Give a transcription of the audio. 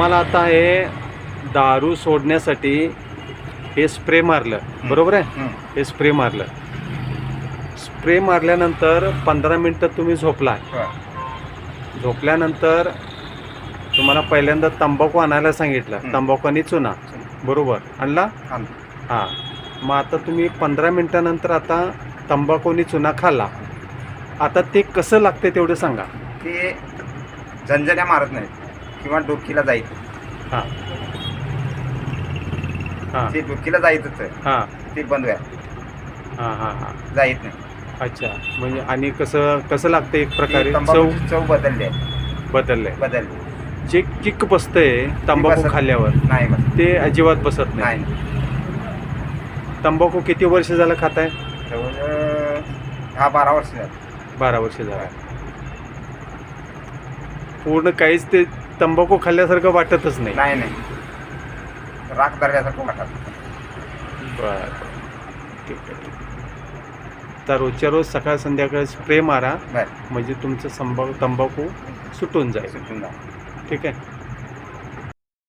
तुम्हाला आता हे दारू सोडण्यासाठी हे स्प्रे मारलं. बरोबर आहे? हं. स्प्रे मारलं. स्प्रे मारल्यानंतर पंधरा मिनटं तुम्ही झोपला. झोपल्यानंतर तुम्हाला पहिल्यांदा तंबाखू आणायला सांगितलं. तंबाखू आणि चुना. बरोबर. आणला? आणलं. हां. मग आता तुम्ही पंधरा मिनटानंतर आता तंबाखू आणि चुना खाल्ला. आता ते कसं लागते तेवढं सांगा. ते झंझण्या मारत नाहीत. किंवा डोकीला जायचं. हां. हां. ते डोकीला जायचं हां. ते बंद हां हां हां. जायत नाही. अच्छा. म्हणजे आणि कसं कसं लागतं एक प्रकारे? चव तंबाखूची चव? बदलली आहे. बदललंय बदलली जे किक बसतंय तंबाखू बसत- खाल्ल्यावर नाही बस ते अजिबात बसत नाही. नाही. तंबाखू किती वर्ष झालं खाताय? जवळ दहा बारा वर्ष झाली. बारा वर्ष झालं. पूर्ण काहीच ते तंबाखू खाल्ल्यासारखं वाटतच नाही. नाही नाही. राख धरल्यासारखं वाटत बरं. ठीक आहे ठीक आहे. तर रोजच्या रोज सकाळ संध्याकाळ स्प्रे मारा. बर. म्हणजे तुमचं संबा तंबाखू सुटून जाईल. सुटून जा ठीक आहे?